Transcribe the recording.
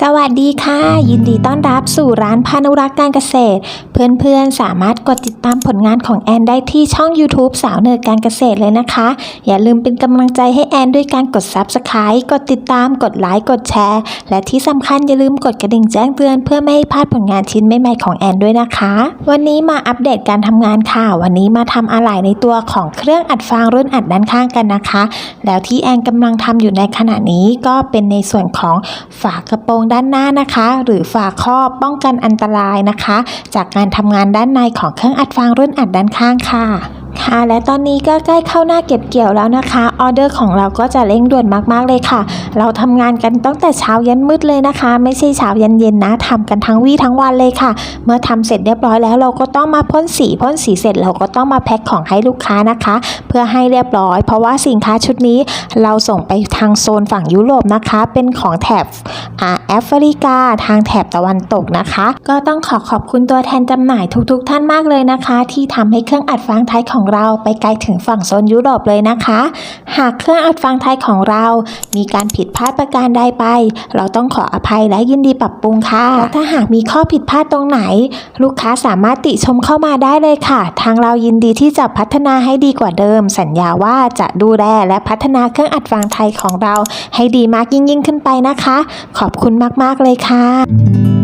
สวัสดีค่ะ ยินดีต้อนรับสู่ร้านพานุรักษ์การเกษตร เพื่อนๆ สามารถกดติดตามผลงานของแอนได้ที่ช่อง YouTube สาวเนิร์ดการเกษตรเลยนะคะ อย่าลืมเป็นกำลังใจให้แอนด้วยการกด Subscribe กดติดตามกดไลค์กดแชร์ และที่สำคัญอย่าลืมกดกระดิ่งแจ้งเตือนเพื่อไม่ให้พลาดผลงานชิ้นใหม่ๆของแอนด้วยนะคะ วันนี้มาอัปเดตการทำงานค่ะ วันนี้มาทำอะไหล่ในตัวของเครื่องอัดฟางรุ่นอัดด้านข้างกันนะคะ แล้วที่แอนกำลังทำอยู่ในขณะนี้ก็เป็นในส่วนของฝากระโปรงงด้านหน้านะคะ หรือฝาครอบป้องกันอันตรายนะคะ จากการทำงานด้านในของเครื่องอัดฟางรุ่นอัดด้านข้างค่ะ ค่ะและตอนนี้ก็ใกล้เข้าหน้าเก็บเกี่ยวแล้วนะคะออเดอร์ของเราก็จะเร่งด่วนมากๆเลยค่ะ เราทำงานกันตั้งแต่เช้ายันมืดเลยนะคะ ไม่ใช่เช้ายันเย็นนะทำกันทั้งวี่ทั้งวันเลยค่ะ เมื่อทำเสร็จเรียบร้อยแล้วเราก็ต้องมาพ่นสีพ่นสีเสร็จเราก็ต้องมาแพ็คของให้ลูกค้านะคะ เพื่อให้เรียบร้อย เพราะว่าสินค้าชุดนี้เราส่งไปทางโซนฝั่งยุโรปนะคะ เป็นของแถบแอฟริกาทางแถบตะวันตกนะคะ ก็ต้องขอขอบคุณตัวแทนจำหน่ายทุก ๆ ท่านมากเลยนะคะ ที่ทำให้เครื่องอัดฟางไทยของเราไปไกลถึงฝั่งโซนยุโรปเลยนะคะ หากเครื่องอัดฟางไทยของเรามีการผิดพลาดประการใดไป เราต้องขออภัยและยินดีปรับปรุงค่ะและถ้าหากมีข้อผิดพลาดตรงไหน ลูกค้าสามารถติชมเข้ามาได้เลยค่ะ ทางเรายินดีที่จะพัฒนาให้ดีกว่าเดิม สัญญาว่าจะดูแลและพัฒนาเครื่องอัดฟางไทยของเรา ให้ดีมากยิ่งยิ่งขึ้นไปนะคะ ขอบคุณมากๆเลยค่ะ